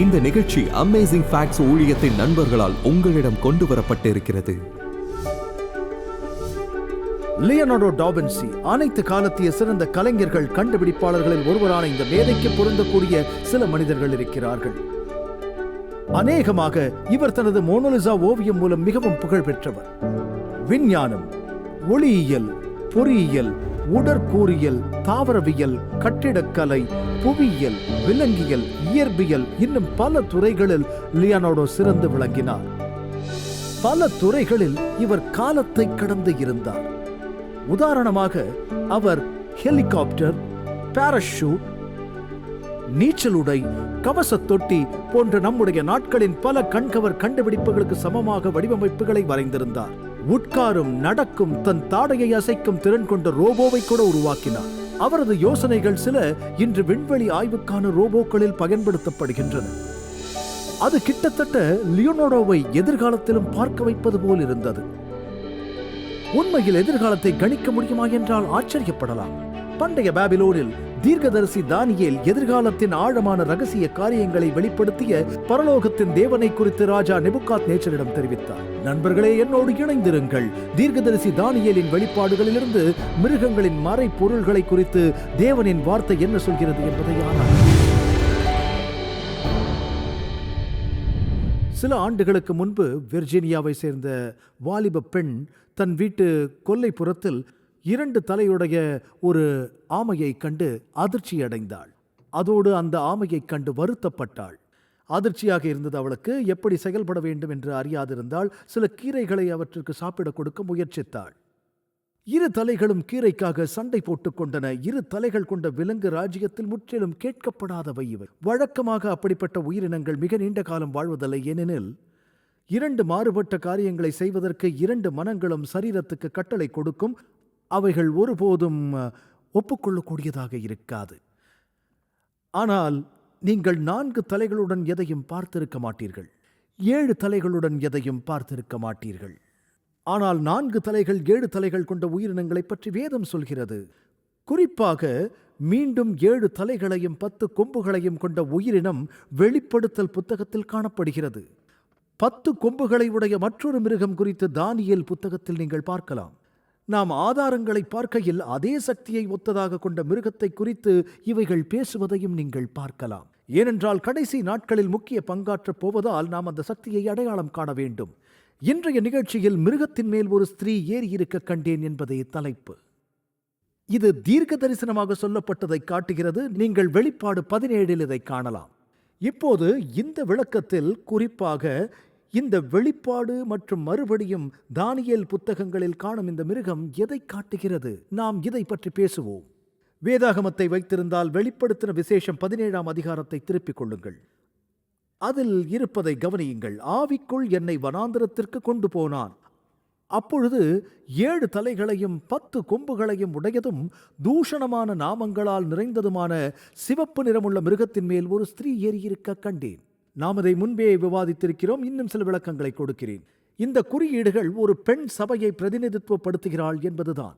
இந்த நிகழ்ச்சி amazing facts ஊழியத்தின் நண்பர்களால் உங்களிடம் கொண்டு வரப்பட்டிருக்கிறது லியனார்டோ டாபின்சி அனைத்து காலத்திய சிறந்த கலைஞர்கள் கண்டுபிடிப்பாளர்களில் ஒருவரான இந்த மேதைக்கு பொருந்தக்கூடிய சில மனிதர்கள் இருக்கிறார்கள். அநேகமாக இவர் தனது மோனோலிசா ஓவியம் மூலம் மிகவும் புகழ் பெற்றவர் விஞ்ஞானம் ஒளியியல் பொறியியல் உடற்கூறியல் தாவரவியல் கட்டிடக்கலை புவியியல் விலங்கியல் இயற்பியல் இன்னும் பல துறைகளில் லியானோடோ சிறந்து விளங்கினார். பல துறைகளில் இவர் காலத்தை கடந்து இருந்தார். உதாரணமாக அவர் ஹெலிகாப்டர் பாராஷூட் நீச்சலுடை கவச தொட்டி போன்ற நம்முடைய நாட்களின் பல கண்கவர் கண்டுபிடிப்புகளுக்கு சமமாக வடிவமைப்புகளை வரைந்திருந்தார். உட்காரும் நடக்கும் தன் தாடையை அசைக்கும் திறன் கொண்ட ரோபோவை கூட உருவாக்கினார். அவரது யோசனைகள் சில இன்று விண்வெளி ஆய்வுக்கான ரோபோக்களில் பயன்படுத்தப்படுகின்றன. அது கிட்டத்தட்ட லியோனோடோவை எதிர்காலத்திலும் பார்க்க வைப்பது போல் இருந்தது. உண்மையில் எதிர்காலத்தை கணிக்க முடியுமா என்றால் ஆச்சரியப்படலாம். பண்டைய பாபிலோனில் தீர்க்கதரிசி தானியேல் எதிர்காலத்தின் ஆழமான ரகசிய காரியங்களை வெளிப்படுத்திய பரலோகத்தின் தேவனை குறித்து ராஜா நெபுகாத் நேச்சரிடம் தெரிவித்தார். நண்பர்களே என்னோடு இணைந்திருங்கள். தீர்க்கதரிசி தானியலின் வெளிப்பாடுகளிலிருந்து மிருகங்களின் மறை பொருள்களை குறித்து தேவனின் வார்த்தை என்ன சொல்கிறது என்பதை ஆனால் சில ஆண்டுகளுக்கு முன்பு விர்ஜீனியாவை சேர்ந்த வாலிப பெண் தன் வீட்டு கொல்லைப்புறத்தில் இரண்டு தலையுடைய ஒரு ஆமையை கண்டு அதிர்ச்சி அடைந்தாள் அதோடு அந்த ஆமையைக் கண்டு வருத்தப்பட்டாள். அதிர்ச்சியாக இருந்தது அவளுக்கு எப்படி செயல்பட வேண்டும் என்று அறியாதிருந்தால் சில கீரைகளை அவற்றிற்கு சாப்பிடக் கொடுக்க முயற்சித்தாள். இரு தலைகளும் கீரைக்காக சண்டை போட்டுக் கொண்டன. இரு தலைகள் கொண்ட விலங்கு ராஜ்யத்தில் முற்றிலும் கேட்கப்படாதவை இவை. வழக்கமாக அப்படிப்பட்ட உயிரினங்கள் மிக நீண்ட காலம் வாழ்வதில்லை. ஏனெனில் இரண்டு மாறுபட்ட காரியங்களை செய்வதற்கு இரண்டு மனங்களும் சரீரத்துக்கு கட்டளை கொடுக்கும். அவைகள் ஒருபோதும் ஒப்புக்கொள்ளக்கூடியதாக இருக்காது. ஆனால் நீங்கள் நான்கு தலைகளுடன் எதையும் பார்த்திருக்க மாட்டீர்கள். ஏழு தலைகளுடன் எதையும் பார்த்திருக்க மாட்டீர்கள். ஆனால் நான்கு தலைகள் ஏழு தலைகள் கொண்ட உயிரினங்களைப் பற்றி வேதம் சொல்கிறது. குறிப்பாக மீண்டும் ஏழு தலைகளையும் பத்து கொம்புகளையும் கொண்ட உயிரினம் வெளிப்படுத்தல் புத்தகத்தில் காணப்படுகிறது. பத்து கொம்புகளை உடைய மற்றொரு மிருகம் குறித்து தானியல் புத்தகத்தில் நீங்கள் பார்க்கலாம். நாம் ஆதாரங்களை பார்க்கையில் அதே சக்தியை ஒத்ததாக கொண்ட மிருகத்தை குறித்து இவைகள் பேசுவதையும் நீங்கள் பார்க்கலாம். ஏனென்றால் கடைசி நாட்களில் முக்கிய பங்காற்றப் போவதால் நாம் அந்த சக்தியை அடையாளம் காண வேண்டும். இன்றைய நிகழ்ச்சியில் மிருகத்தின் மேல் ஒரு ஸ்திரீ ஏறி இருக்க கண்டேன் என்பதே தலைப்பு. இது தீர்க்க தரிசனமாக சொல்லப்பட்டதை காட்டுகிறது. நீங்கள் வெளிப்பாடு பதினேழில் இதை காணலாம். இப்போது இந்த விளக்கத்தில் குறிப்பாக இந்த வெளிப்பாடு மற்றும் மறுபடியும் தானியேல் புத்தகங்களில் காணும் இந்த மிருகம் எதை காட்டுகிறது? நாம் இதை பற்றி பேசுவோம். வேதாகமத்தை வைத்திருந்தால் வெளிப்படுத்தின விசேஷம் பதினேழாம் அதிகாரத்தை திருப்பிக் கொள்ளுங்கள். அதில் இருப்பதை கவனியுங்கள். ஆவிக்குள் என்னை வனாந்திரத்திற்கு கொண்டு போனான். அப்பொழுது ஏழு தலைகளையும் பத்து கொம்புகளையும் உடையதும் தூஷணமான நாமங்களால் நிறைந்ததுமான சிவப்பு நிறமுள்ள மிருகத்தின் மேல் ஒரு ஸ்திரீ ஏறியிருக்க கண்டேன். நாம் அதை முன்பே விவாதித்திருக்கிறோம் இன்னும் சில விளக்கங்களை கொடுக்கிறேன். இந்த குறியீடுகள் ஒரு பெண் சபையை பிரதிநிதித்துவப்படுத்துகிறாள் என்பதுதான்.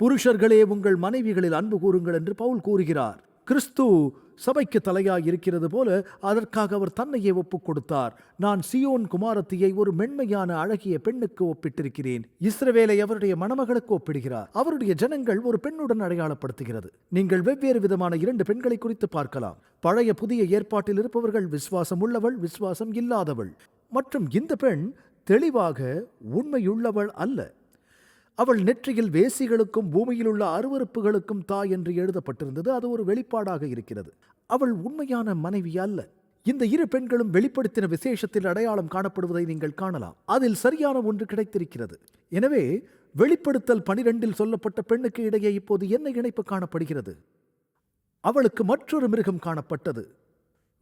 புருஷர்களே உங்கள் மனைவிகளில் அன்பு கூறுங்கள் என்று பவுல் கூறுகிறார். கிறிஸ்து சபைக்கு தலையாய் இருக்கிறது போல அதற்காக அவர் தன்னையே ஒப்புக் கொடுத்தார் நான் சியோன் குமாரத்தியை ஒரு மென்மையான அழகிய பெண்ணுக்கு ஒப்பிட்டிருக்கிறேன். இஸ்ரவேலை அவருடைய மணமகளுக்கு ஒப்பிடுகிறார். அவருடைய ஜனங்கள் ஒரு பெண்ணுடன் அடையாளப்படுத்துகிறது. நீங்கள் வெவ்வேறு விதமான இரண்டு பெண்களை குறித்து பார்க்கலாம். பழைய புதிய ஏற்பாட்டில் இருப்பவர்கள் விசுவாசம் உள்ளவள் விசுவாசம் இல்லாதவள். மற்றும் இந்த பெண் தெளிவாக உண்மையுள்ளவள் அல்ல. அவள் நெற்றியில் வேசிகளுக்கும் பூமியில் உள்ள அருவருப்புகளுக்கும் தாய் என்று எழுதப்பட்டிருந்தது. அது ஒரு வெளிப்பாடாக இருக்கிறது. அவள் உண்மையான மனைவி அல்ல. இந்த இரு பெண்களும் வெளிப்படுத்தின விசேஷத்தில் அடையாளம் காணப்படுவதை நீங்கள் காணலாம். அதில் சரியான ஒன்று கிடைத்திருக்கிறது. எனவே வெளிப்படுத்தல் பனிரெண்டில் சொல்லப்பட்ட பெண்ணுக்கு இடையே இப்போது என்ன இணைப்பு காணப்படுகிறது? அவளுக்கு மற்றொரு மிருகம் காணப்பட்டது.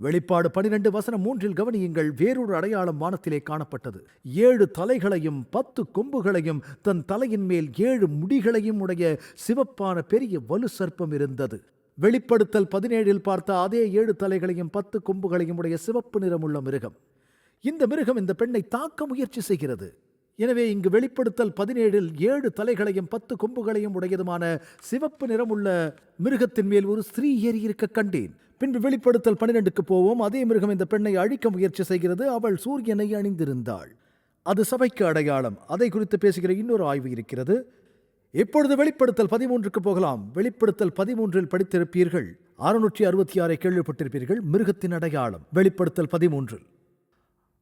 வெளிப்பாடு பனிரெண்டு வசனம் மூன்றில் கவனியுங்கள் வேறொரு அடையாளம் வானத்திலே காணப்பட்டது. ஏழு தலைகளையும் பத்து கொம்புகளையும் தன் தலையின் மேல் ஏழு முடிகளையும் உடைய சிவப்பான பெரிய வலு சர்ப்பம் இருந்தது. வெளிப்படுத்தல் பதினேழில் பார்த்த அதே ஏழு தலைகளையும் பத்து கொம்புகளையும் உடைய சிவப்பு நிறமுள்ள மிருகம். இந்த மிருகம் இந்த பெண்ணை தாக்க முயற்சி செய்கிறது. எனவே இங்கு வெளிப்படுத்தல் பதினேழில் ஏழு தலைகளையும் பத்து கொம்புகளையும் உடையதுமான சிவப்பு நிறமுள்ள மிருகத்தின் மேல் ஒரு ஸ்திரீ ஏறியிருக்க கண்டேன். பின்பு வெளிப்படுத்தல் பன்னிரெண்டுக்கு போவோம். அதே மிருகம் இந்த பெண்ணை அழிக்க முயற்சி செய்கிறது. அவள் சூரியனை அணிந்திருந்தாள். அது சபைக்கு அடையாளம். அதை குறித்து பேசுகிற இன்னொரு ஆய்வு இருக்கிறது. இப்பொழுது வெளிப்படுத்தல் பதிமூன்றுக்கு போகலாம். வெளிப்படுத்தல் பதிமூன்றில் படித்திருப்பீர்கள். அறுநூற்றி அறுபத்தி ஆறை கேள்விப்பட்டிருப்பீர்கள். மிருகத்தின் அடையாளம். வெளிப்படுத்தல் பதிமூன்றில்.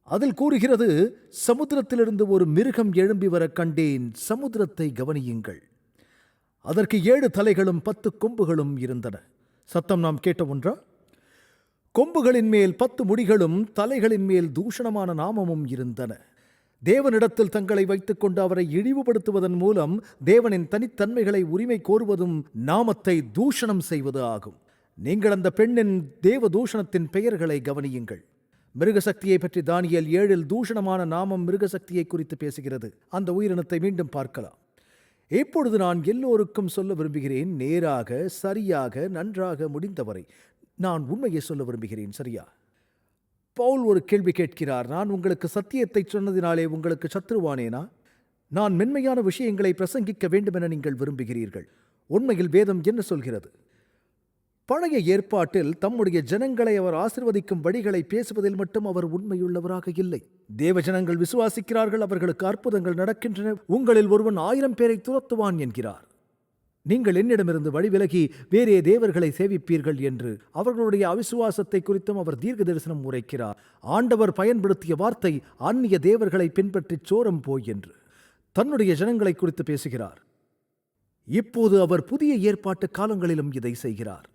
அதில் கூறுகிறது சமுத்திரத்திலிருந்து ஒரு மிருகம் எழும்பி வர கண்டேன். சமுத்திரத்தை கவனியுங்கள். அதற்கு ஏழு தலைகளும் பத்து கொம்புகளும் இருந்தன. சத்தம் நாம் கேட்ட ஒன்றா? கொம்புகளின் மேல் பத்து முடிகளும் தலைகளின் மேல் தூஷணமான நாமமும் இருந்தன. தேவனிடத்தில் தங்களை வைத்துக்கொண்டு அவரை இழிவுபடுத்துவதன் மூலம் தேவனின் தனித்தன்மைகளை உரிமை கோருவதும் நாமத்தை தூஷணம் செய்வது ஆகும். நீங்கள் அந்த பெண்ணின் தேவ தூஷணத்தின் பெயர்களை கவனியுங்கள். மிருகசக்தியை பற்றி தானியல் ஏழில் தூஷணமான நாமம் மிருகசக்தியை குறித்து பேசுகிறது. அந்த உயிரினத்தை மீண்டும் பார்க்கலாம். இப்பொழுது நான் எல்லோருக்கும் சொல்ல விரும்புகிறேன் நேராக சரியாக நன்றாக முடிந்தவரை. நான் உண்மையை சொல்ல விரும்புகிறேன் சரியா? பவுல் ஒரு கேள்வி கேட்கிறார் நான் உங்களுக்கு சத்தியத்தை சொன்னதினாலே உங்களுக்கு சத்ருவானேனா? நான் மென்மையான விஷயங்களை பிரசங்கிக்க வேண்டுமென நீங்கள் விரும்புகிறீர்கள். உண்மையில் வேதம் என்ன சொல்கிறது? பழைய ஏற்பாட்டில் தம்முடைய ஜனங்களை அவர் ஆசிர்வதிக்கும் வழிகளை பேசுவதில் மட்டும் அவர் உண்மையுள்ளவராக இல்லை. தேவ ஜனங்கள் விசுவாசிக்கிறார்கள் அவர்களுக்கு அற்புதங்கள் நடக்கின்றன. உங்களில் ஒருவன் ஆயிரம் பேரை துரத்துவான் என்கிறார். நீங்கள் என்னிடமிருந்து வழிவிலகி வேறே தேவர்களை சேவிப்பீர்கள் என்று அவர்களுடைய அவிசுவாசத்தை குறித்தும் அவர் தீர்க்க தரிசனம் உரைக்கிறார். ஆண்டவர் பயன்படுத்திய வார்த்தை அந்நிய தேவர்களை பின்பற்றிச் சோரம் போய் என்று தன்னுடைய ஜனங்களை குறித்து பேசுகிறார். இப்போது அவர் புதிய ஏற்பாட்டு காலங்களிலும் இதை செய்கிறார்.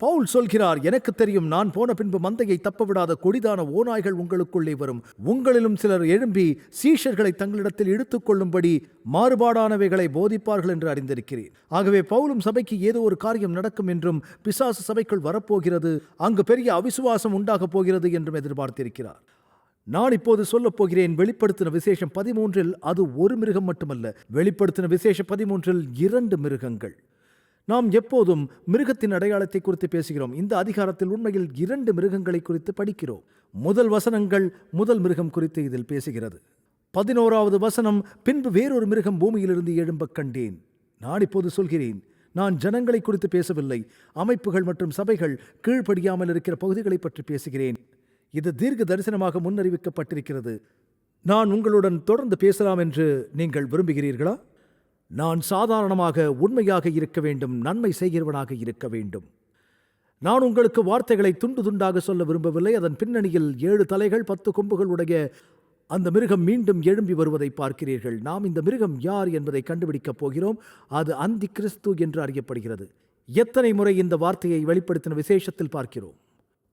பவுல் சொல்கிறார் எனக்கு தெரியும் நான் போன பின்பு மந்தையை தப்பவிடாத கொடிதான ஓநாய்கள் உங்களுக்குள்ளே வரும். உங்களிலும் சிலர் எழும்பி சீஷர்களை தங்களிடத்தில் இழுத்துக்கொள்ளும்படி மாறுபாடானவைகளை போதிப்பார்கள் என்று அறிந்திருக்கிறேன். ஆகவே பவுலும் சபைக்கு ஏதோ ஒரு காரியம் நடக்கும் என்றும் பிசாசு சபைக்குள் வரப்போகிறது அங்கு பெரிய அவிசுவாசம் உண்டாகப் போகிறது என்றும் எதிர்பார்த்திருக்கிறார். நான் இப்போது சொல்லப் போகிறேன் வெளிப்படுத்தின விசேஷம் பதிமூன்றில் அது ஒரு மிருகம் மட்டுமல்ல வெளிப்படுத்தின விசேஷ பதிமூன்றில் இரண்டு மிருகங்கள். நாம் எப்போதும் மிருகத்தின் அடையாளத்தை குறித்து பேசுகிறோம். இந்த அதிகாரத்தில் உண்மையில் இரண்டு மிருகங்களை குறித்து படிக்கிறோம். முதல் வசனங்கள் முதல் மிருகம் குறித்து இதில் பேசுகிறது. பதினோராவது வசனம் பின்பு வேறொரு மிருகம் பூமியிலிருந்து எழும்பக் கண்டேன். நான் இப்போது சொல்கிறேன் நான் ஜனங்களை குறித்து பேசவில்லை. அமைப்புகள் மற்றும் சபைகள் கீழ்ப்படியாமல் இருக்கிற பகுதிகளை பற்றி பேசுகிறேன். இது தீர்க்க தரிசனமாக முன்னறிவிக்கப்பட்டிருக்கிறது. நான் உங்களுடன் தொடர்ந்து பேசலாம் என்று நீங்கள் விரும்புகிறீர்களா? நான் சாதாரணமாக உண்மையாக இருக்க வேண்டும் நன்மை செய்கிறவனாக இருக்க வேண்டும். நான் உங்களுக்கு வார்த்தைகளை துண்டு துண்டாக சொல்ல விரும்பவில்லை. அதன் பின்னணியில் ஏழு தலைகள் பத்து கொம்புகள் உடைய அந்த மிருகம் மீண்டும் எழும்பி வருவதை பார்க்கிறீர்கள். நாம் இந்த மிருகம் யார் என்பதை கண்டுபிடிக்கப் போகிறோம். அது அந்தி கிறிஸ்து என்று அறியப்படுகிறது. எத்தனை முறை இந்த வார்த்தையை வெளிப்படுத்தின விசேஷத்தில் பார்க்கிறோம்.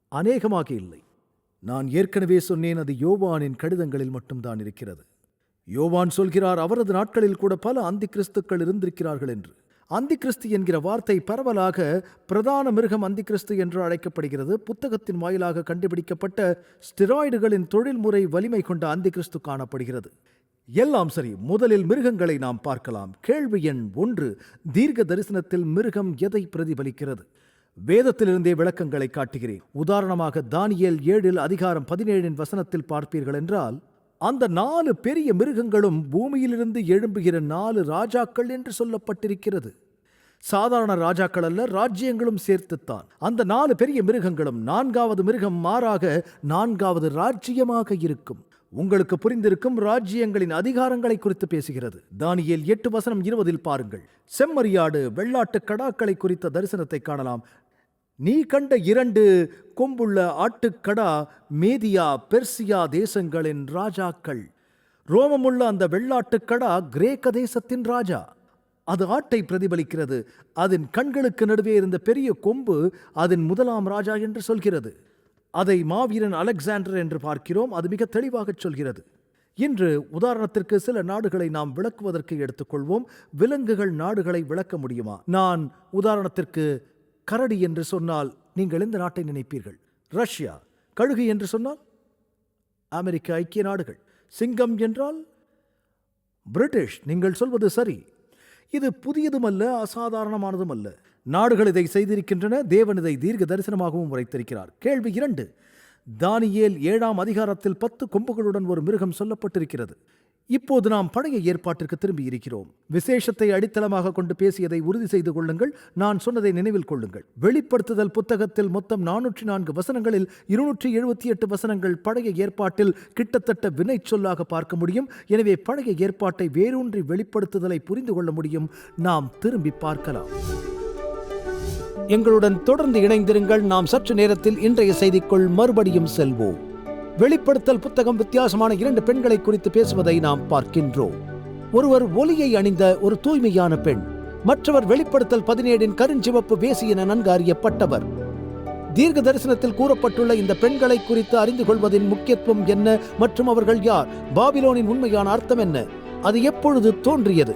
அநேகமாக இல்லை. நான் ஏற்கனவே சொன்னேன் அது யோவானின் கடிதங்களில் மட்டும்தான் இருக்கிறது. யோவான் சொல்கிறார் அவரது நாட்களில் கூட பல அந்தி கிறிஸ்துக்கள் இருந்திருக்கிறார்கள் என்று. அந்தி கிறிஸ்து என்கிற வார்த்தை பரவலாக பிரதான மிருகம் அந்தி கிறிஸ்து என்று அழைக்கப்படுகிறது. புத்தகத்தின் வாயிலாக கண்டுபிடிக்கப்பட்ட ஸ்டிராய்டுகளின் தொழில்முறை வலிமை கொண்ட அந்தி கிறிஸ்து காணப்படுகிறது. எல்லாம் சரி முதலில் மிருகங்களை நாம் பார்க்கலாம். கேள்வி எண் ஒன்று தீர்க்க தரிசனத்தில் மிருகம் எதை பிரதிபலிக்கிறது? வேதத்திலிருந்தே விளக்கங்களை காட்டுகிறேன். உதாரணமாக தானியல் ஏழில் அதிகாரம் பதினேழின் வசனத்தில் பார்ப்பீர்கள் என்றால் அந்த நாலு பெரிய மிருகங்களும் பூமியிலிருந்து எழும்புகிற நாலு ராஜாக்கள் என்று சொல்லப்பட்டிருக்கிறது. சாதாரண ராஜாக்கள் அல்ல ராஜ்யங்களும் சேர்த்துத்தான். அந்த நாலு பெரிய மிருகங்களும் நான்காவது மிருகம் மாறாக நான்காவது ராஜ்யமாக இருக்கும். உங்களுக்கு புரிந்திருக்கும் ராஜ்யங்களின் அதிகாரங்களை குறித்து பேசுகிறது. தானியல் எட்டு வசனம் இருபதில் பாருங்கள். செம்மறியாடு வெள்ளாட்டு கடாக்களை குறித்த தரிசனத்தை காணலாம். நீ கண்ட இரண்டு கொம்புள்ள ஆட்டுக்கடா மேதியா பெர்சியா தேசங்களின் ராஜாக்கள். ரோமமுள்ள அந்த வெள்ளாட்டுக்கடா கிரேக்க தேசத்தின் ராஜா. அது ஆட்டை பிரதிபலிக்கிறது. அதன் கண்களுக்கு நடுவே இருந்த பெரிய கொம்பு அதன் முதலாம் ராஜா என்று சொல்கிறது. அதை மாவீரன் அலெக்சாண்டர் என்று பார்க்கிறோம். அது மிக தெளிவாகச் சொல்கிறது. இன்று உதாரணத்திற்கு சில நாடுகளை நாம் விளக்குவதற்கு எடுத்துக்கொள்வோம். விலங்குகள் நாடுகளை விளக்க முடியுமா? நான் உதாரணத்திற்கு கரடி என்று சொன்னால் நீங்கள் எந்த நாட்டை நினைப்பீர்கள்? ரஷ்யா. கழுகு என்று சொன்னால்? அமெரிக்க ஐக்கிய நாடுகள். சிங்கம் என்றால்? பிரிட்டிஷ். நீங்கள் சொல்வது சரி. இது புதியதும் அல்ல அசாதாரணமானதும் அல்ல நாடுகள் இதை செய்திருக்கின்றன தேவன் இதை தீர்க்க தரிசனமாகவும் உரைத்திருக்கிறார். கேள்வி இரண்டு. தானியேல் ஏழாம் அதிகாரத்தில் பத்து கொம்புகளுடன் ஒரு மிருகம் சொல்லப்பட்டிருக்கிறது. இப்போது நாம் பழைய ஏற்பாட்டிற்கு திரும்பி இருக்கிறோம் விசேஷத்தை அடித்தளமாக கொண்டு பேசியதை உறுதி செய்து கொள்ளுங்கள். நான் சொன்னதை நினைவில் கொள்ளுங்கள். வெளிப்படுத்துதல் புத்தகத்தில் மொத்தம் நானூற்றி நான்கு வசனங்களில் இருநூற்றி எழுபத்தி எட்டு வசனங்கள் பழைய ஏற்பாட்டில் கிட்டத்தட்ட வினை சொல்லாக பார்க்க முடியும். எனவே பழைய ஏற்பாட்டை வேரூன்றி வெளிப்படுத்துதலை புரிந்து கொள்ள முடியும். நாம் திரும்பி பார்க்கலாம். எங்களுடன் தொடர்ந்து இணைந்திருங்கள். நாம் சற்று நேரத்தில் இன்றைய செய்திக்குள் மறுபடியும் செல்வோம். வெளிப்படுத்தல் புத்தகம் வித்தியாசமான இரண்டு பெண்களை குறித்து பேசுவதை நாம் பார்க்கின்றோம். ஒருவர் ஒலியை அணிந்த ஒரு தூய்மையான பெண் மற்றவர் வெளிப்படுத்தல் பதினேழின் கருஞ்சிவப்பு வேசி என நன்கு அறியப்பட்டவர் தீர்க்க தரிசனத்தில் கூறப்பட்டுள்ள இந்த பெண்களை குறித்து அறிந்து கொள்வதின் முக்கியத்துவம் என்ன மற்றும் அவர்கள் யார்? பாபிலோனின் உண்மையான அர்த்தம் என்ன? அது எப்பொழுது தோன்றியது?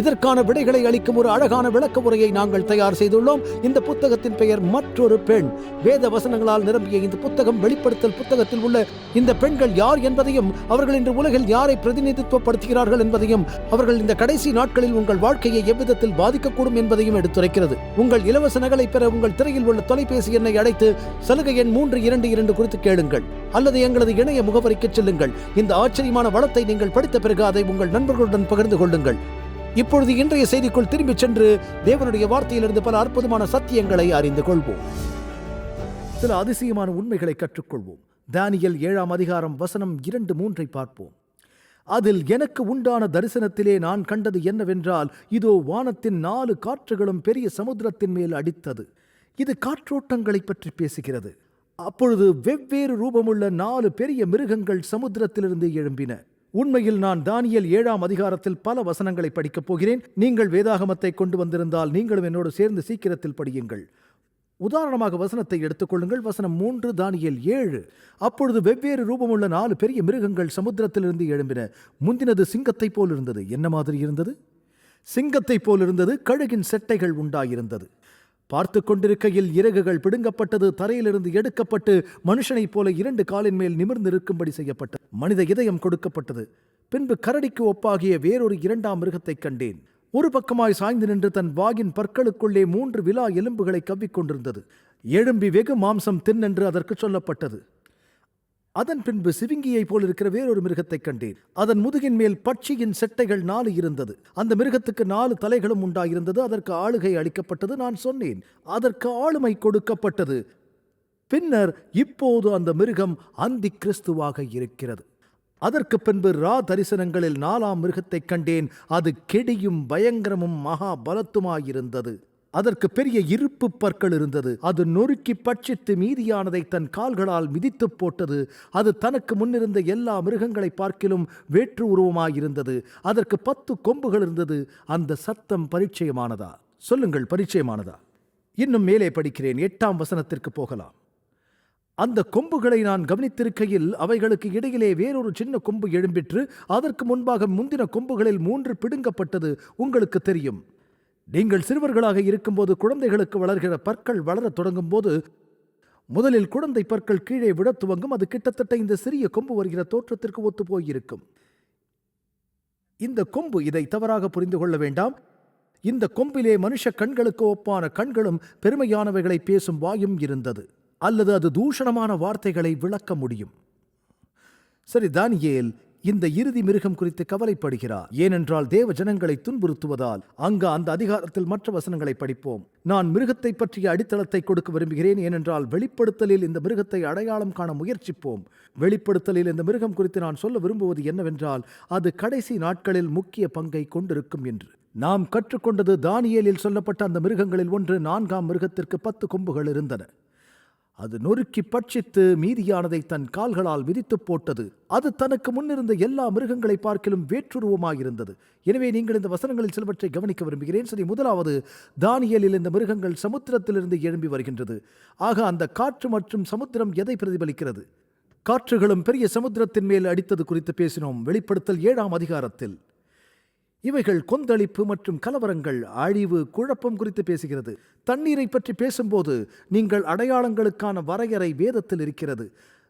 இதற்கான விடைகளை அளிக்கும் ஒரு அழகான விளக்க உரையை நாங்கள் தயார் செய்துள்ளோம். இந்த புத்தகத்தின் பெயர் மற்றொரு பெண். வேத வசனங்களால் நிரம்பிய இந்த புத்தகம் வெளிப்படுத்தல் புத்தகத்தில் உள்ள இந்த பெண்கள் யார் என்பதையும் அவர்கள் இன்று உலகில் யாரை பிரதிநிதித்துவப்படுத்துகிறார்கள் என்பதையும் அவர்கள் இந்த கடைசி நாட்களில் உங்கள் வாழ்க்கையை எவ்விதத்தில் பாதிக்கக்கூடும் என்பதையும் எடுத்துரைக்கிறது. உங்கள் இலவச நகலை பெற உங்கள் திரையில் உள்ள தொலைபேசி எண்ணை அழைத்து சலுகை எண் மூன்று இரண்டு இரண்டு குறித்து கேளுங்கள். அல்லது எங்களது இணைய முகவரிக்கு செல்லுங்கள். இந்த ஆச்சரியமான வளத்தை நீங்கள் படித்த பிறகு அதை உங்கள் நண்பர்களுடன் பகிர்ந்து கொள்ளுங்கள். இப்பொழுது இன்றைய செய்திக்குள் திரும்பிச் சென்று தேவனுடைய வார்த்தையிலிருந்து பல அற்புதமான சத்தியங்களை அறிந்து கொள்வோம். சில அதிசயமான உண்மைகளை கற்றுக்கொள்வோம். தானியல் ஏழாம் அதிகாரம் வசனம் இரண்டு மூன்றை பார்ப்போம். அதில் எனக்கு உண்டான தரிசனத்திலே நான் கண்டது என்னவென்றால் இதோ வானத்தின் நாலு காற்றுகளும் பெரிய சமுத்திரத்தின் மேல் அடித்தது. இது காற்றோட்டங்களை பற்றி பேசுகிறது. அப்பொழுது வெவ்வேறு ரூபமுள்ள நாலு பெரிய மிருகங்கள் சமுத்திரத்திலிருந்து எழும்பின. உண்மையில் நான் தானியல் ஏழாம் அதிகாரத்தில் பல வசனங்களை படிக்கப் போகிறேன். நீங்கள் வேதாகமத்தை கொண்டு வந்திருந்தால் நீங்களும் என்னோடு சேர்ந்து சீக்கிரத்தில் படியுங்கள். உதாரணமாக வசனத்தை எடுத்துக்கொள்ளுங்கள் வசனம் மூன்று தானியல் ஏழு. அப்பொழுது வெவ்வேறு ரூபமுள்ள நாலு பெரிய மிருகங்கள் சமுத்திரத்திலிருந்து எழும்பின. முந்தினது சிங்கத்தைப் போல் இருந்தது. என்ன மாதிரி இருந்தது? சிங்கத்தைப் போல் இருந்தது. கழுகின் செட்டைகள் உண்டாயிருந்தது. பார்த்து கொண்டிருக்கையில் இறகுகள் பிடுங்கப்பட்டது தரையிலிருந்து எடுக்கப்பட்டு மனுஷனைப் போல இரண்டு காலின் மேல் நிமிர்ந்து இருக்கும்படி செய்யப்பட்டது. மனித இதயம் கொடுக்கப்பட்டது. பின்பு கரடிக்கு ஒப்பாகிய வேறொரு இரண்டாம் மிருகத்தைக் கண்டேன். ஒரு பக்கமாய் சாய்ந்து நின்று தன் வாகின் பற்களுக்குள்ளே மூன்று விலா எலும்புகளை கவ்விக்கொண்டிருந்தது எழும்பி வெகு மாம்சம் தின்னென்று அதற்கு சொல்லப்பட்டது. அதன் பின்பு சிவிங்கியைப் போல் இருக்கிற வேறொரு மிருகத்தைக் கண்டேன் அதன் முதுகின் மேல் பட்சியின் செட்டைகள் நாலு இருந்தது. அந்த மிருகத்துக்கு நாலு தலைகளும் உண்டாயிருந்தது. அதற்கு ஆளுகை அளிக்கப்பட்டது நான் சொன்னேன். அதற்கு ஆளுமை கொடுக்கப்பட்டது. பின்னர் இப்போது அந்த மிருகம் அந்தி கிறிஸ்துவாக இருக்கிறது. அதற்கு பின்பு ரா தரிசனங்களில் நாலாம் மிருகத்தைக் கண்டேன். அது கெடியும் பயங்கரமும் மகா பலத்துமாயிருந்தது. அதற்கு பெரிய இருப்பு பற்கள் இருந்தது. அது நொறுக்கி பட்சித்து மீதியானதை தன் கால்களால் மிதித்துப் போட்டது. அது தனக்கு முன்னிருந்த எல்லா மிருகங்களை பார்க்கிலும் வேற்று உருவமாயிருந்தது. அதற்கு பத்து கொம்புகள் இருந்தது. அந்த சத்தம் பரிச்சயமானதா? சொல்லுங்கள் பரிச்சயமானதா? இன்னும் மேலே படிக்கிறேன். எட்டாம் வசனத்திற்கு போகலாம். அந்த கொம்புகளை நான் கவனித்திருக்கையில் அவைகளுக்கு இடையிலே வேறொரு சின்ன கொம்பு எழும்பிற்று. அதற்கு முன்பாக முந்தின கொம்புகளில் மூன்று பிடுங்கப்பட்டது. உங்களுக்கு தெரியும். நீங்கள் சிறுவர்களாக இருக்கும்போது குழந்தைகளுக்கு வளர்கிற பற்கள் வளரத் தொடங்கும் போது முதலில் குழந்தை பற்கள் கீழே விடத் துவங்கும். அது கிட்டத்தட்ட இந்த சிறிய கொம்பு வருகிற தோற்றத்திற்கு ஒத்து போயிருக்கும். இந்த கொம்பு இதை தவறாக புரிந்து கொள்ள வேண்டாம். இந்த கொம்பிலே மனுஷ கண்களுக்கு ஒப்பான கண்களும் பெருமையானவைகளை பேசும் வாயும் இருந்தது. அல்லது அது தூஷணமான வார்த்தைகளை விளக்க முடியும். சரி தானியேல் இந்த இறுதி மிருகம் குறித்து கவலைப்படுகிறார். ஏனென்றால் தேவ ஜனங்களை துன்புறுத்துவதால் அங்கு அந்த அதிகாரத்தில் மற்ற வசனங்களை படிப்போம். நான் மிருகத்தை பற்றிய அடித்தளத்தை கொடுக்க விரும்புகிறேன் ஏனென்றால் வெளிப்படுத்தலில் இந்த மிருகத்தை அடையாளம் காண முயற்சிப்போம். வெளிப்படுத்தலில் இந்த மிருகம் குறித்து நான் சொல்ல விரும்புவது என்னவென்றால் அது கடைசி நாட்களில் முக்கிய பங்கை கொண்டிருக்கும் என்று. நாம் கற்றுக்கொண்டது தானியலில் சொல்லப்பட்ட அந்த மிருகங்களில் ஒன்று நான்காம் மிருகத்திற்கு பத்து கொம்புகள் இருந்தன. அது நொறுக்கி பட்சித்து மீதியானதை தன் கால்களால் விதித்துப் போட்டது. அது தனக்கு முன்னிருந்த எல்லா மிருகங்களை பார்க்கிலும் வேற்றுருவமாயிருந்தது. எனவே நீங்கள் இந்த வசனங்களில் சிலவற்றை கவனிக்க விரும்புகிறேன். சரி முதலாவது தானியலில் இந்த மிருகங்கள் சமுத்திரத்திலிருந்து எழும்பி வருகின்றது. ஆக அந்த காற்று மற்றும் சமுத்திரம் எதை பிரதிபலிக்கிறது? காற்றுகளும் பெரிய சமுத்திரத்தின் மேல் அடித்தது குறித்து பேசினோம். வெளிப்படுத்தல் ஏழாம் அதிகாரத்தில். இவைகள் கொந்தளிப்பு மற்றும் கலவரங்கள் அழிவு குழப்பம் குறித்து பேசுகிறது. தண்ணீரை பற்றி பேசும்போது நீங்கள் அடையாளங்களுக்கான வரையறை வேதத்தில் இருக்கிறது.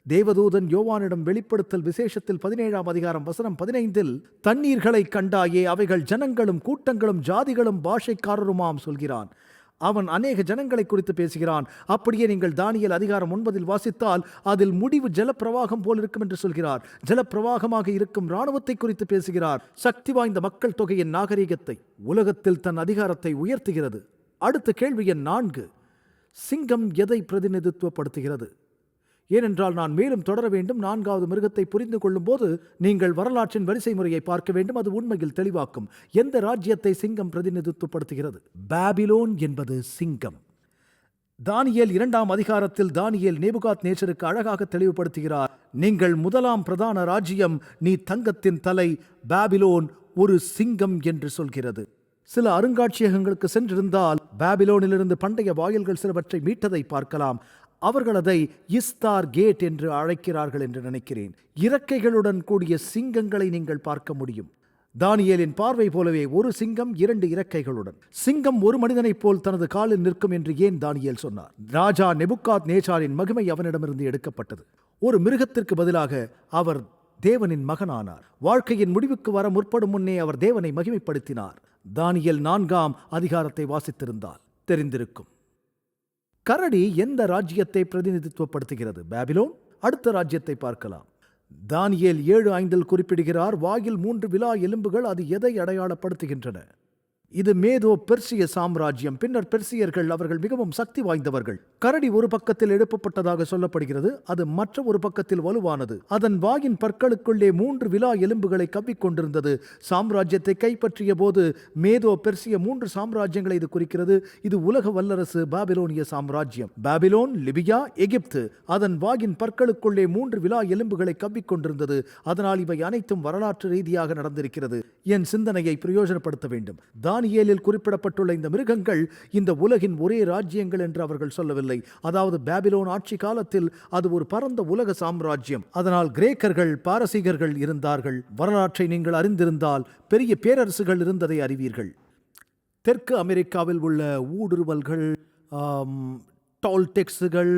தேவதூதன் யோவானிடம் வெளிப்படுத்தல் விசேஷத்தில் பதினேழாம் அதிகாரம் வசனம் பதினைந்தில் தண்ணீர்களை கண்டாயே அவைகள் ஜனங்களும் கூட்டங்களும் ஜாதிகளும் பாஷைக்காரருமாம் சொல்கிறான். அவன் அநேக ஜனங்களை குறித்து பேசுகிறான். அப்படியே நீங்கள் தானியல் அதிகாரம் ஒன்பதில் வாசித்தால் அதில் முடிவு ஜலப்பிரவாகம் போல் இருக்கும் என்று சொல்கிறார். ஜலப்பிரவாகமாக இருக்கும் இராணுவத்தை குறித்து பேசுகிறார். சக்தி வாய்ந்த மக்கள் தொகையின் நாகரிகத்தை உலகத்தில் தன் அதிகாரத்தை உயர்த்துகிறது. அடுத்த கேள்வி எண் நான்கு. சிங்கம் எதை பிரதிநிதித்துவப்படுத்துகிறது? ஏனென்றால் நான் மேலும் தொடர வேண்டும். நான்காவது மிருகத்தை புரிந்து கொள்ளும்போது நீங்கள் வரலாற்றின் வரிசை முறையை பார்க்க வேண்டும். அது உண்மையில் தெளிவாக்கும். எந்த ராஜ்யத்தை சிங்கம் பிரதிநிதித்துவப்படுத்துகிறது? பாபிலோன் என்பது சிங்கம். தானியேல் இரண்டாம் அதிகாரத்தில் தானியல் நேபுகாத் நேச்சருக்கு அழகாக தெளிவுபடுத்துகிறார். நீங்கள் முதலாம் பிரதான ராஜ்யம் நீ தங்கத்தின் தலை பாபிலோன் ஒரு சிங்கம் என்று சொல்கிறது. சில அருங்காட்சியகங்களுக்கு சென்றிருந்தால் பாபிலோனிலிருந்து பண்டைய வாயில்கள் சிலவற்றை மீட்டதை பார்க்கலாம். அவர்கள் அதை இஸ்தார் கேட் என்று அழைக்கிறார்கள் என்று நினைக்கிறேன். இறக்கைகளுடன் கூடிய சிங்கங்களை நீங்கள் பார்க்க முடியும். தானியலின் பார்வை போலவே ஒரு சிங்கம் இரண்டு இறக்கைகளுடன். சிங்கம் ஒரு மனிதனைப் போல் தனது காலில் நிற்கும் என்று ஏன் தானியல் சொன்னார்? ராஜா நெபுக்காத் நேச்சாரின் மகிமை அவனிடமிருந்து எடுக்கப்பட்டது. ஒரு மிருகத்திற்கு பதிலாக அவர் தேவனின் மகனானார். வாழ்க்கையின் முடிவுக்கு வர முற்படும் முன்னே அவர் தேவனை மகிமைப்படுத்தினார். தானியல் நான்காம் அதிகாரத்தை வாசித்திருந்தால் தெரிந்திருக்கும். கரடி எந்த ராஜ்யத்தை பிரதிநிதித்துவப்படுத்துகிறது? பாபிலோன்? அடுத்த ராஜ்யத்தை பார்க்கலாம். தானியேல் ஏழு ஐந்தில் குறிப்பிடுகிறார் வாயில் மூன்று விழா எலும்புகள் அது எதை அடையாளப்படுத்துகின்றன? இது மேதோ பெர்சிய சாம்ராஜ்யம். பின்னர் பெர்சியர்கள் அவர்கள் மிகவும் சக்தி வாய்ந்தவர்கள். கரடி ஒரு பக்கத்தில் எழுப்பப்பட்டதாக சொல்லப்படுகிறது. அது மற்ற ஒரு பக்கத்தில் வலுவானது. அதன் வாயின் பற்களுக்குள்ளே மூன்று விலா எலும்புகளை கவ்விக்கொண்டிருந்தது சாம்ராஜ்யத்தை கைப்பற்றிய போது மேதோ பெர்சிய மூன்று சாம்ராஜ்யங்களை இது குறிக்கிறது. இது உலக வல்லரசு பாபிலோனிய சாம்ராஜ்யம். Babylon Libya Egypt. அதன் வாயின் பற்களுக்குள்ளே மூன்று விலா எலும்புகளை கவ்விக்கொண்டிருந்தது அதனால் இவை அனைத்தும் வரலாற்று ரீதியாக நடந்திருக்கிறது. என் சிந்தனையை பிரயோஜனப்படுத்த வேண்டும். தானியேலில் குறிப்பிடப்பட்டுள்ள இந்த மிருகங்கள் இந்த உலகின் ஒரே ராஜ்யங்கள் என்று அவர்கள் சொல்லவில்லை. அதாவது பாபிலோன் ஆட்சி காலத்தில் அது ஒரு பரந்த உலக சாம்ராஜ்யம். அதனால் கிரேக்கர்கள் பாரசீகர்கள் இருந்தார்கள். வரலாற்றை நீங்கள் அறிந்திருந்தால் பெரிய பேரரசுகள் இருந்ததை அறிவீர்கள். தெற்கு அமெரிக்காவில் உள்ள ஊடுருவல்கள் டால்டெக்ஸுகள்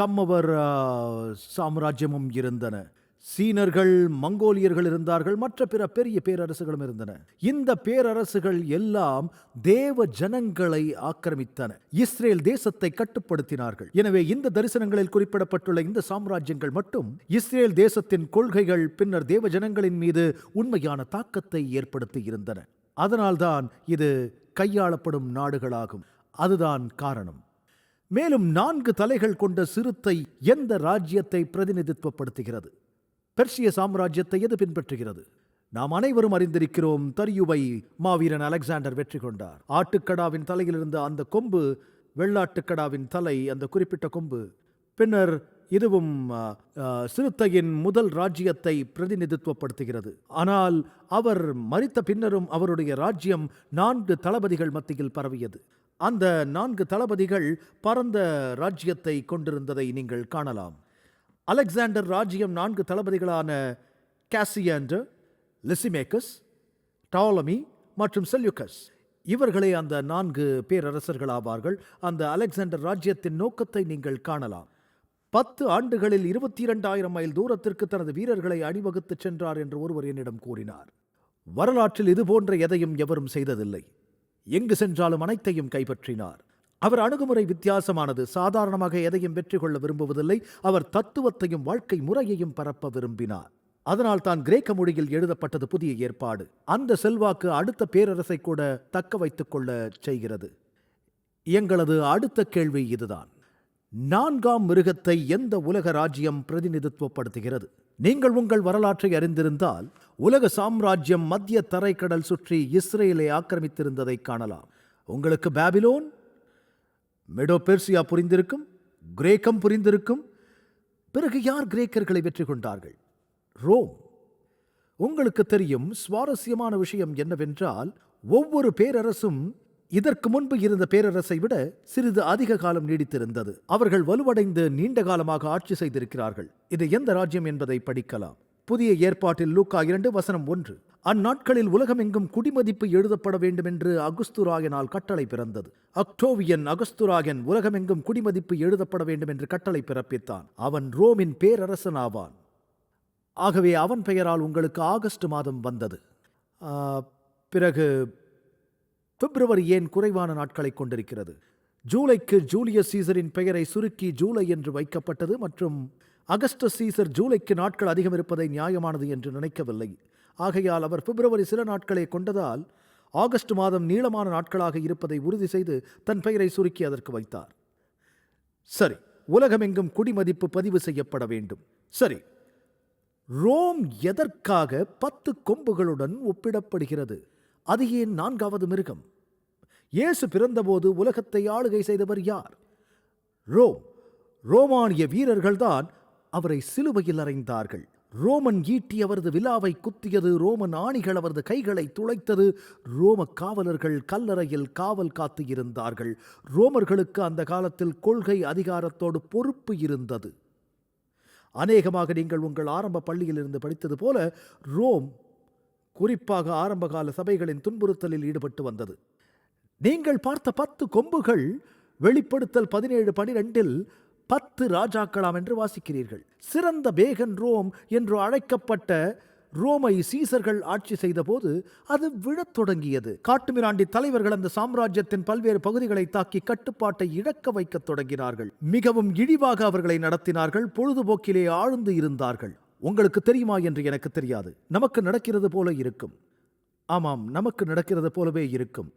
கம்மவர் சாம்ராஜ்யமும் இருந்தன. சீனர்கள் மங்கோலியர்கள் இருந்தார்கள் மற்ற பிற பெரிய பேரரசுகளும் இருந்தன. இந்த பேரரசுகள் எல்லாம் தேவ ஜனங்களை ஆக்கிரமித்தன. இஸ்ரேல் தேசத்தை கட்டுப்படுத்தினார்கள். எனவே இந்த தரிசனங்களில் குறிப்பிடப்பட்டுள்ள இந்த சாம்ராஜ்யங்கள் மட்டும் இஸ்ரேல் தேசத்தின் கொள்கைகள் பின்னர் தேவ ஜனங்களின் மீது உண்மையான தாக்கத்தை ஏற்படுத்தி இருந்தன. அதனால்தான் இது கையாளப்படும் நாடுகளாகும். அதுதான் காரணம். மேலும் நான்கு தலைகள் கொண்ட சிறுத்தை எந்த ராஜ்யத்தை பிரதிநிதித்துவப்படுத்துகிறது? பெர்ஷிய சாம்ராஜ்யத்தை எது பின்பற்றுகிறது? நாம் அனைவரும் அறிந்திருக்கிறோம் தரியுவை மாவீரன் அலெக்சாண்டர் வெற்றி கொண்டார். ஆட்டுக்கடாவின் தலையில் இருந்த அந்த கொம்பு வெள்ளாட்டுக்கடாவின் தலை அந்த குறிப்பிட்ட கொம்பு. பின்னர் இதுவும் சிறுத்தையின் முதல் ராஜ்யத்தை பிரதிநிதித்துவப்படுத்துகிறது. ஆனால் அவர் மறித்த பின்னரும் அவருடைய ராஜ்யம் நான்கு தளபதிகள் மத்தியில் பரவியது. அந்த நான்கு தளபதிகள் பரந்த ராஜ்யத்தை கொண்டிருந்ததை நீங்கள் காணலாம். அலெக்சாண்டர் ராஜ்யம் நான்கு தளபதிகளான கேசியாண்டர் லிசிமேக்கஸ் டாலமி மற்றும் செல்யூக்கஸ். இவர்களே அந்த நான்கு பேரரசர்கள் ஆவார்கள். அந்த அலெக்சாண்டர் ராஜ்யத்தின் நோக்கத்தை நீங்கள் காணலாம். பத்து ஆண்டுகளில் இருபத்தி இரண்டாயிரம் மைல் தூரத்திற்கு தனது வீரர்களை அணிவகுத்துச் சென்றார் என்று ஒருவர் என்னிடம் கூறினார். வரலாற்றில் இதுபோன்ற எதையும் எவரும் செய்ததில்லை. எங்கு சென்றாலும் அனைத்தையும் கைப்பற்றினார். அவர் அணுகுமுறை வித்தியாசமானது. சாதாரணமாக எதையும் வெற்றி கொள்ள விரும்புவதில்லை. அவர் தத்துவத்தையும் வாழ்க்கை முறையையும் பரப்ப விரும்பினார். அதனால் தான் கிரேக்க மொழியில் எழுதப்பட்டது புதிய ஏற்பாடு. அந்த செல்வாக்கு அடுத்த பேரரசை கூட தக்க வைத்துக் கொள்ள செய்கிறது. எங்களது அடுத்த கேள்வி இதுதான். நான்காம் மிருகத்தை எந்த உலக ராஜ்யம் பிரதிநிதித்துவப்படுத்துகிறது? நீங்கள் உங்கள் வரலாற்றை அறிந்திருந்தால் உலக சாம்ராஜ்யம் மத்திய தரைக்கடல் சுற்றி இஸ்ரேலை ஆக்கிரமித்திருந்ததை காணலாம். உங்களுக்கு பாபிலோன் மெடோபெர்சியா புரிந்திருக்கும் கிரேக்கம் புரிந்திருக்கும். பிறகு யார் கிரேக்கர்களை வெற்றி கொண்டார்கள்? ரோம். உங்களுக்கு தெரியும் சுவாரஸ்யமான விஷயம் என்னவென்றால் ஒவ்வொரு பேரரசும் இதற்கு முன்பு இருந்த பேரரசை விட சிறிது அதிக காலம் நீடித்திருந்தது. அவர்கள் வலுவடைந்து நீண்ட காலமாக ஆட்சி செய்திருக்கிறார்கள். இது எந்த ராஜ்யம் என்பதை படிக்கலாம். புதிய ஏற்பாட்டில் லூக்கா இரண்டு வசனம் ஒன்று. அந்நாட்களில் உலகமெங்கும் குடிமதிப்பு எழுதப்பட வேண்டும் என்று அகுஸ்துராயனால் கட்டளை பிறந்தது. அக்டோவியன் அகஸ்துராயன் உலகமெங்கும் குடிமதிப்பு எழுதப்பட வேண்டும் என்று கட்டளை பிறப்பித்தான். அவன் ரோமின் பேரரசன் ஆவான் ஆகவே அவன் பெயரால் உங்களுக்கு ஆகஸ்ட் மாதம் வந்தது. பிறகு பிப்ரவரி ஏன் குறைவான நாட்களை கொண்டிருக்கிறது? ஜூலைக்கு ஜூலியஸ் சீசரின் பெயரை சுருக்கி ஜூலை என்று வைக்கப்பட்டது மற்றும் அகஸ்ட சீசர் ஜூலைக்கு நாட்கள் அதிகம் இருப்பதை நியாயமானது என்று நினைக்கவில்லை. ஆகையால் அவர் பிப்ரவரி சில நாட்களை கொண்டதால் ஆகஸ்ட் மாதம் நீளமான நாட்களாக இருப்பதை உறுதி செய்து தன் பெயரை சுருக்கி அதற்கு வைத்தார். சரி உலகமெங்கும் குடிமதிப்பு பதிவு செய்யப்பட வேண்டும். சரி ரோம் எதற்காக பத்து கொம்புகளுடன் ஒப்பிடப்படுகிறது? அது ஏன் நான்காவது மிருகம்? இயேசு பிறந்தபோது உலகத்தை ஆளுகை செய்தவர் யார்? ரோம் ரோமானிய வீரர்கள்தான் அவரை சிலுவையில் அறைந்தார்கள். ரோமன் ஈட்டி அவரது விழாவை குத்தியது ரோமன் ஆணிகள் அவரது கைகளை துளைத்தது ரோம காவலர்கள் கல்லறையில் காவல் காத்து இருந்தார்கள் ரோமர்களுக்கு அந்த காலத்தில் கொள்கை அதிகாரத்தோடு பொறுப்பு இருந்தது. அநேகமாக நீங்கள் உங்கள் ஆரம்ப பள்ளியிலிருந்து படித்தது போல ரோம் குறிப்பாக ஆரம்பகால சபைகளின் துன்புறுத்தலில் ஈடுபட்டு வந்தது. நீங்கள் பார்த்த பத்து கொம்புகள் வெளிப்படுத்தல் பதினேழு பனிரெண்டில் பத்து ராஜாக்களாம் என்று வாசிக்கிறீர்கள். சிறந்த பேகன் ரோம் என்று அழைக்கப்பட்ட ரோமை சீசர்கள் ஆட்சி செய்தபோது அது விழத் தொடங்கியது. காட்டுமிராண்டி தலைவர்கள் அந்த சாம்ராஜ்யத்தின் பல்வேறு பகுதிகளை தாக்கி கட்டுப்பாட்டை இழக்க வைக்கத் தொடங்கினார்கள். மிகவும் இழிவாக அவர்களை நடத்தினார்கள். பொழுதுபோக்கிலே ஆழ்ந்து இருந்தார்கள். உங்களுக்கு தெரியுமா என்று எனக்கு தெரியாது. நமக்கு நடக்கிறது போல இருக்கும். ஆமாம் நமக்கு நடக்கிறது போலவே இருக்கும்.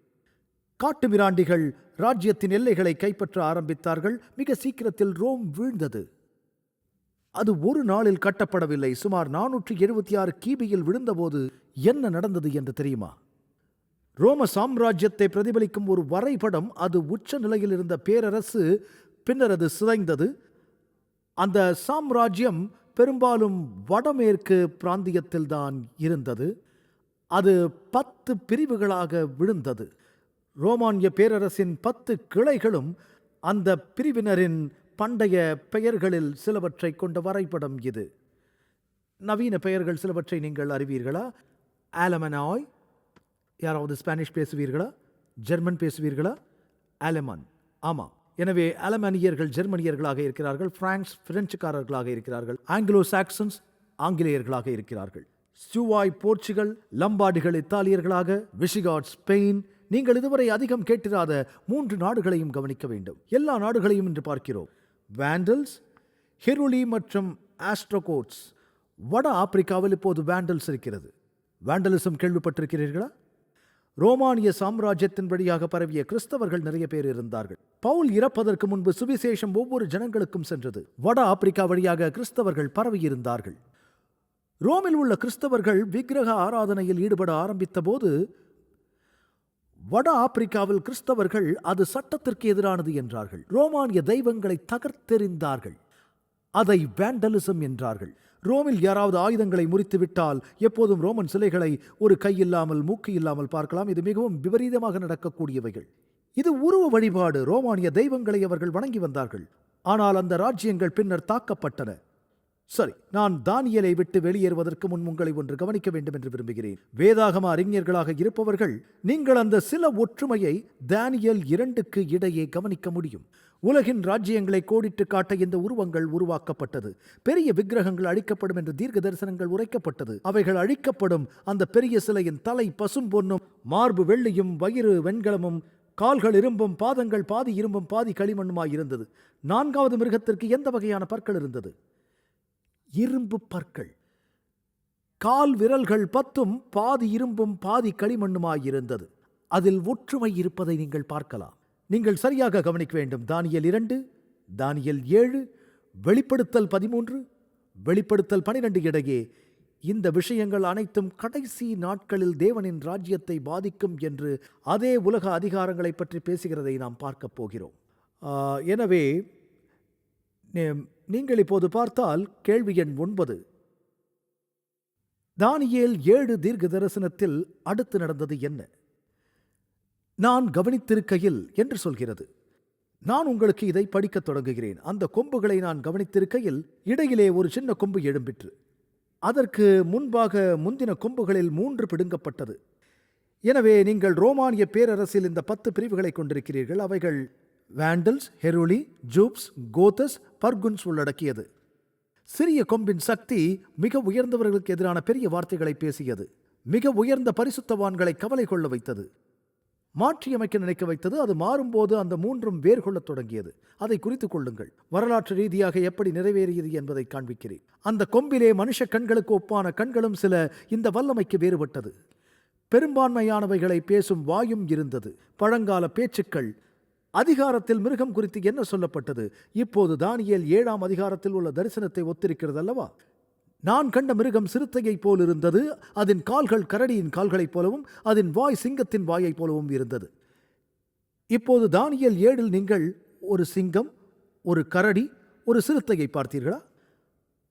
காட்டுமிராண்டிகள் ராஜ்யத்தின் எல்லைகளை கைப்பற்ற ஆரம்பித்தார்கள். மிக சீக்கிரத்தில் ரோம் வீழ்ந்தது. அது ஒரு நாளில் கட்டப்படவில்லை. சுமார் நானூற்றி எழுபத்தி ஆறு கிபியில் விழுந்தபோது என்ன நடந்தது என்று தெரியுமா? ரோம சாம்ராஜ்யத்தை பிரதிபலிக்கும் ஒரு வரைபடம் அது உச்ச நிலையில் இருந்த பேரரசு பின்னர் அது சிதைந்தது. அந்த சாம்ராஜ்யம் பெரும்பாலும் வடமேற்கு பிராந்தியத்தில்தான் இருந்தது. அது பத்து பிரிவுகளாக விழுந்தது. ரோமானிய பேரரசின் பத்து கிளைகளும் அந்த பிரிவினரின் பண்டைய பெயர்களில் சிலவற்றை கொண்ட வரைபடம் இது. நவீன பெயர்கள் சிலவற்றை நீங்கள் அறிவீர்களா? ஆலமனாய் யாராவது ஸ்பானிஷ் பேசுவீர்களா? ஜெர்மன் பேசுவீர்களா? அலமன் ஆமாம் எனவே அலமானியர்கள் ஜெர்மனியர்களாக இருக்கிறார்கள் பிரான்ஸ் பிரெஞ்சுக்காரர்களாக இருக்கிறார்கள் ஆங்கிலோ சாக்சன்ஸ் ஆங்கிலேயர்களாக இருக்கிறார்கள். ஸ்டூவாய் போர்ச்சுகல் லம்பாடிகள் இத்தாலியர்களாக விஷிகாட் ஸ்பெயின் நீங்கள் இதுவரை அதிகம் கேட்டிராத மூன்று நாடுகளையும் கவனிக்க வேண்டும். எல்லா நாடுகளையும் இன்று பார்க்கிறோம். வேண்டல்ஸ் ஹெருலி மற்றும் ஆஸ்ட்ரோகோட்ஸ் வட ஆப்பிரிக்காவில் இப்போது வேண்டல்ஸ் இருக்கிறது. வேண்டலிசம் கேள்விப்பட்டிருக்கிறீர்களா? ரோமானிய சாம்ராஜ்யத்தின் வழியாக பரவிய கிறிஸ்தவர்கள் நிறைய பேர் இருந்தார்கள். பவுல் இறப்பதற்கு முன்பு சுவிசேஷம் ஒவ்வொரு ஜனங்களுக்கும் சென்றது. வட ஆப்பிரிக்கா வழியாக கிறிஸ்தவர்கள் பரவியிருந்தார்கள். ரோமில் உள்ள கிறிஸ்தவர்கள் விக்கிரக ஆராதனையில் ஈடுபட ஆரம்பித்த போது வட ஆப்பிரிக்காவில் கிறிஸ்தவர்கள் அது சட்டத்திற்கு எதிரானது என்றார்கள். ரோமானிய தெய்வங்களை தகர்த்தெறிந்தார்கள். அதை வேண்டலிசம் என்றார்கள். ரோமில் யாராவது ஆயுதங்களை முறித்துவிட்டால் எப்போதும் ரோமன் சிலைகளை ஒரு கை இல்லாமல் மூக்கு இல்லாமல் பார்க்கலாம். இது மிகவும் விபரீதமாக நடக்கக்கூடியவைகள். இது உருவ வழிபாடு. ரோமானிய தெய்வங்களை அவர்கள் வணங்கி வந்தார்கள். ஆனால் அந்த ராஜ்யங்கள் பின்னர் தாக்கப்பட்டன. சரி நான் தானியலை விட்டு வெளியேறுவதற்கு முன் உங்களை ஒன்று கவனிக்க வேண்டும் என்று விரும்புகிறேன். வேதாகம அறிஞர்களாக இருப்பவர்கள் நீங்கள் அந்த சில ஒற்றுமையை தானியல் இரண்டுக்கு இடையே கவனிக்க முடியும். உலகின் ராஜ்யங்களை கோடிட்டு காட்ட இந்த உருவங்கள் உருவாக்கப்பட்டது. பெரிய விக்கிரகங்கள் அழிக்கப்படும் என்று தீர்க்க தரிசனங்கள் உரைக்கப்பட்டது. அவைகள் அழிக்கப்படும் அந்த பெரிய சிலையின் தலை பசும் பொன்னும் மார்பு வெள்ளியும் வயிறு வெண்கலமும் கால்கள் இரும்பும் பாதங்கள் பாதி இரும்பும் பாதி களிமண்ணுமாய் இருந்தது. நான்காவது மிருகத்திற்கு எந்த வகையான பற்கள் இருந்தது? இரும்பு பற்கள். கால் விரல்கள் பத்தும் பாதி இரும்பும் பாதி களிமண்ணுமாயிருந்தது அதில் ஒற்றுமை இருப்பதை நீங்கள் பார்க்கலாம். நீங்கள் சரியாக கவனிக்க வேண்டும். தானியல் இரண்டு தானியல் ஏழு வெளிப்படுத்தல் பதிமூன்று வெளிப்படுத்தல் பனிரெண்டு இடையே இந்த விஷயங்கள் அனைத்தும் கடைசி நாட்களில் தேவனின் ராஜ்யத்தை பாதிக்கும் என்று அதே உலக அதிகாரங்களை பற்றி பேசுகிறதை நாம் பார்க்கப் போகிறோம். எனவே நீங்கள் இப்போது பார்த்தால் கேள்வி எண் ஒன்பது. தானியேல் ஏழு தீர்க்க தரிசனத்தில் அடுத்து நடந்தது என்ன? நான் கவனித்திருக்கையில் என்று சொல்கிறது. நான் உங்களுக்கு இதை படிக்கத் தொடங்குகிறேன். அந்த கொம்புகளை நான் கவனித்திருக்கையில் இடையிலே ஒரு சின்ன கொம்பு எழும்பிற்று. அதற்கு முன்பாக முந்தின கொம்புகளில் மூன்று பிடுங்கப்பட்டது. எனவே நீங்கள் ரோமானிய பேரரசில் இந்த பத்து பிரிவுகளை கொண்டிருக்கிறீர்கள். அவைகள் வேண்டல்ஸ் ஹெருளி ஜூப்ஸ் கோத்தஸ் பர்குன்ஸ் உள்ளடக்கியது. சிறிய கொம்பின் சக்தி மிக உயர்ந்தவர்களுக்கு எதிரான பெரிய வார்த்தைகளை பேசியது. மிக உயர்ந்த பரிசுத்தவான்களை கவலை கொள்ள வைத்தது. மாற்றியமைக்க நினைக்க வைத்தது அது மாறும்போது அந்த மூன்றும் வேர் கொள்ளத் தொடங்கியது. அதை குறித்துக் கொள்ளுங்கள். வரலாற்று ரீதியாக எப்படி நிறைவேறியது என்பதை காண்பிக்கிறேன். அந்த கொம்பிலே மனுஷ கண்களுக்கு ஒப்பான கண்களும் சில இந்த வல்லமைக்கு வேறுபட்டது. பெரும்பான்மையானவைகளை பேசும் வாயும் இருந்தது. பழங்கால பேச்சுக்கள் அதிகாரத்தில் மிருகம் குறித்து என்ன சொல்லப்பட்டது? இப்போது தானியேல் ஏழாம் அதிகாரத்தில் உள்ள தரிசனத்தை ஒத்திருக்கிறது அல்லவா நான் கண்ட மிருகம் சிறுத்தையைப் போல் இருந்தது அதன் கால்கள் கரடியின் கால்களைப் போலவும் அதன் வாய் சிங்கத்தின் வாயைப் போலவும் இருந்தது. இப்போது தானியல் ஏழில் நீங்கள் ஒரு சிங்கம் ஒரு கரடி ஒரு சிறுத்தையை பார்த்தீர்களா?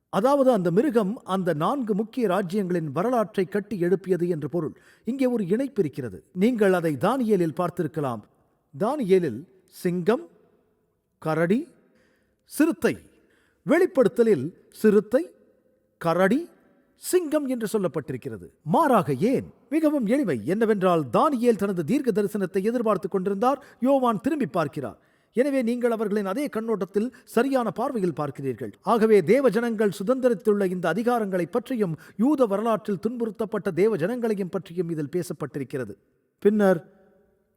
அதாவது அந்த மிருகம் அந்த நான்கு முக்கிய ராஜ்யங்களின் வரலாற்றை கட்டி எழுப்பியது என்று பொருள். இங்கே ஒரு இணைப்பு இருக்கிறது. நீங்கள் அதை தானியலில் பார்த்திருக்கலாம். தானியேலில் சிங்கம் கரடி சிறுத்தை. வெளிப்படுத்தலில் சிறுத்தை கரடி சிங்கம் என்று சொல்லப்பட்டிருக்கிறது. மாறாக ஏன்? மிகவும் எளிமை என்னவென்றால் தானியேல் தனது தீர்க்க தரிசனத்தை எதிர்பார்த்துக் கொண்டிருந்தார். யோவான் திரும்பி பார்க்கிறார். எனவே நீங்கள் அவர்களின் அதே கண்ணோட்டத்தில் சரியான பார்வையில் பார்க்கிறீர்கள். ஆகவே தேவ ஜனங்கள் சுதந்திரத்துள்ள இந்த அதிகாரங்களை பற்றியும் யூத வரலாற்றில் துன்புறுத்தப்பட்ட தேவ ஜனங்களையும் பற்றியும் இதில் பேசப்பட்டிருக்கிறது. பின்னர்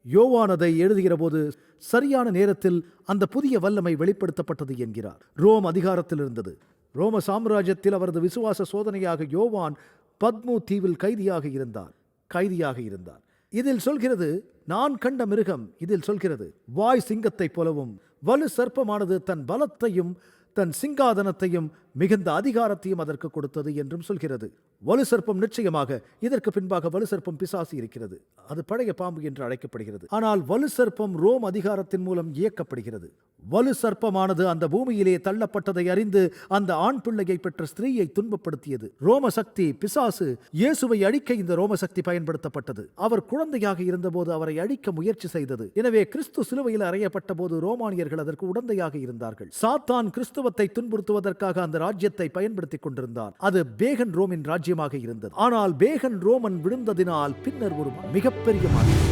யோவானதை எழுதுகிறபோது சரியான நேரத்தில் அந்த புதிய வல்லமை வெளிப்படுத்தப்பட்டது என்கிறார். ரோம் அதிகாரத்தில் இருந்தது. ரோம சாம்ராஜ்யத்தில் அவரது விசுவாச சோதனையாக யோவான் பத்மு தீவில் கைதியாக இருந்தார். கைதியாக இருந்தார். இதில் சொல்கிறது நான் கண்ட மிருகம் இதில் சொல்கிறது வாய் சிங்கத்தைப் போலவும் வலு சர்ப்பமானது தன் பலத்தையும் தன் சிங்காதனத்தையும் மிகுந்த அதிகாரத்தையும் அதற்கு கொடுத்தது என்றும் சொல்கிறது. வலு சர்ப்பம் நிச்சயமாக இதற்கு பின்பாக வலு சர்ப்பம் பிசாசு இருக்கிறது. அது பழைய பாம்பு என்று அழைக்கப்படுகிறது. ஆனால் வலு சர்ப்பம் ரோம் அதிகாரத்தின் மூலம் இயக்கப்படுகிறது. வலு சர்ப்பமானது அந்த பூமியிலே தள்ளப்பட்டதை அறிந்து அந்த ஆண் பிள்ளையை பெற்ற ஸ்திரீயை துன்பப்படுத்தியது. ரோம சக்தி பிசாசு இயேசுவை அழிக்க இந்த ரோம சக்தி பயன்படுத்தப்பட்டது. அவர் குழந்தையாக இருந்தபோது அவரை அழிக்க முயற்சி செய்தது. எனவே கிறிஸ்து சிலுவையில் அறையப்பட்ட போது ரோமானியர்கள் அதற்கு உடந்தையாக இருந்தார்கள். சாத்தான் கிறிஸ்துவத்தை துன்புறுத்துவதற்காக அந்த ராஜ்யத்தை பயன்படுத்திக் கொண்டிருந்தார். அது பேகன் ரோமின் ராஜ்யமாக இருந்தது. ஆனால் பேகன் ரோமன் விழுந்ததினால் பின்னர் ஒரு மிகப்பெரிய மாற்றம்.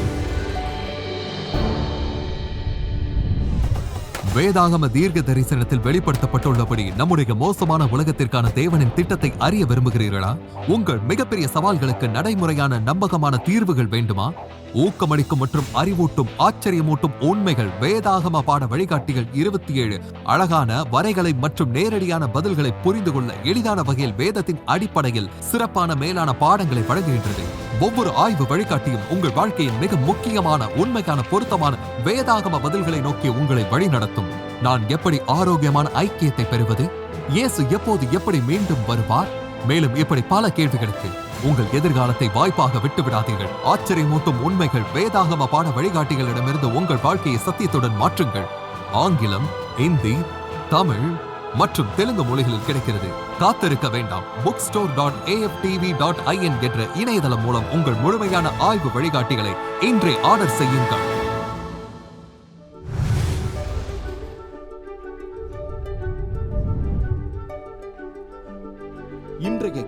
வேதாகம தீர்க்க தரிசனத்தில் வெளிப்படுத்தப்பட்டுள்ளபடி நம்முடைய மோசமான உலகத்திற்கான தேவனின் திட்டத்தை அறிய விரும்புகிறீர்களா? உங்கள் மிகப்பெரிய சவால்களுக்கு நடைமுறையான நம்பகமான தீர்வுகள் வேண்டுமா? ஊக்கமளிக்கும் மற்றும் அறிவூட்டும் ஆச்சரியமூட்டும் உண்மைகள் வேதாகம பாட வழிகாட்டிகள் இருபத்தி ஏழு அழகான வரைகளை மற்றும் நேரடியான பதில்களை புரிந்து கொள்ள எளிதான வகையில் வேதத்தின் அடிப்படையில் சிறப்பான மேலான பாடங்களை வழங்குகின்றது. ஒவ்வொரு ஆய்வு வழிகாட்டியும் உங்கள் வாழ்க்கையின் மிக முக்கியமான உண்மைக்கான பொருத்தமான வேதாகம பதில்களை நோக்கி உங்களை வழிநடத்தும் நான் எப்படி ஆரோக்கியமான ஐக்கியத்தை பெறுவது? இயேசு எப்போது எப்படி மீண்டும் வருவார்? மேலும் இப்படி பல கேள்விகளுக்கு உங்கள் எதிர்காலத்தை வாய்ப்பாக விட்டு விடாதீர்கள் ஆச்சரியமூட்டும் உண்மைகள் வேதாகம பாட வழிகாட்டிகளிடமிருந்து உங்கள் வாழ்க்கையை சத்தியத்துடன் மாற்றுங்கள். ஆங்கிலம் இந்தி தமிழ் மற்றும் தெலுங்கு மொழிகளில் கிடைக்கிறது. காத்திருக்க வேண்டாம். Book store dot AFTV dot IN என்ற இணையதளம் மூலம் உங்கள் முழுமையான ஆய்வு வழிகாட்டிகளை இன்றே ஆர்டர் செய்யுங்கள்.